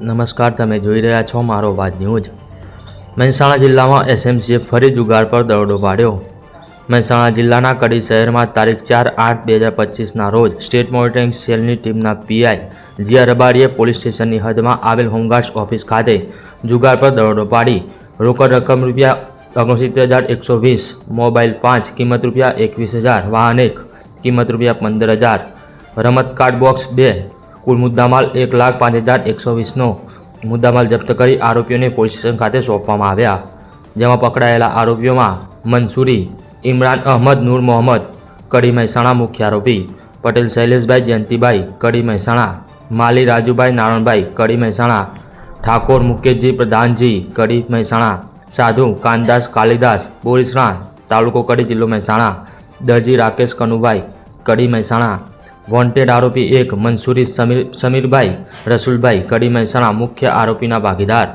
નમસ્કાર, તમે જોઈ રહ્યા છો મારો વાત ન્યૂઝ. મહેસાણા જિલ્લામાં એસએમસીએ ફરી જુગાર પર દરોડો પાડ્યો. મહેસાણા જિલ્લાના કડી શહેરમાં તારીખ ચાર આઠ બે હજાર પચીસના રોજ સ્ટેટ મોનિટરિંગ સેલની ટીમના પીઆઈ જીઆર રબારીએ પોલીસ સ્ટેશનની હદમાં આવેલ હોમગાર્ડ્સ ઓફિસ ખાતે જુગાર પર દરોડો પાડી. રોકડ રકમ રૂપિયા ઓગણસિત્તેર હજાર એકસો વીસ, મોબાઈલ પાંચ, કિંમત રૂપિયા એકવીસ હજાર, વાહન એક, કિંમત રૂપિયા પંદર હજાર, રમત કાર્ડ બોક્સ બે કુલ મુદ્દામાલ એક લાખ પાંચ હજાર એકસો વીસનો મુદ્દામાલ જપ્ત કરી આરોપીઓને પોલીસ સ્ટેશન ખાતે સોંપવામાં આવ્યા. જેમાં પકડાયેલા આરોપીઓમાં મંસૂરી ઇમરાન અહમદ, નૂર મોહમ્મદ, કડી મહેસાણા મુખ્ય આરોપી, પટેલ શૈલેષભાઈ, જયંતિભાઈ, કડી મહેસાણા, માલી રાજુભાઈ, નારણભાઈ, કડી મહેસાણા, ઠાકોર મુકેશજી પ્રધાનજી, કડી મહેસાણા, સાધુ કાનદાસ કાલિદાસ બોરીસણા તાલુકો કડી જિલ્લો મહેસાણા, દરજી રાકેશ કનુભાઈ, કડી મહેસાણા વોન્ટેડ આરોપી એક મંસૂરી સમીર સમીરભાઈ રસુલભાઈ કડી મહેસાણા મુખ્ય આરોપીના ભાગીદાર.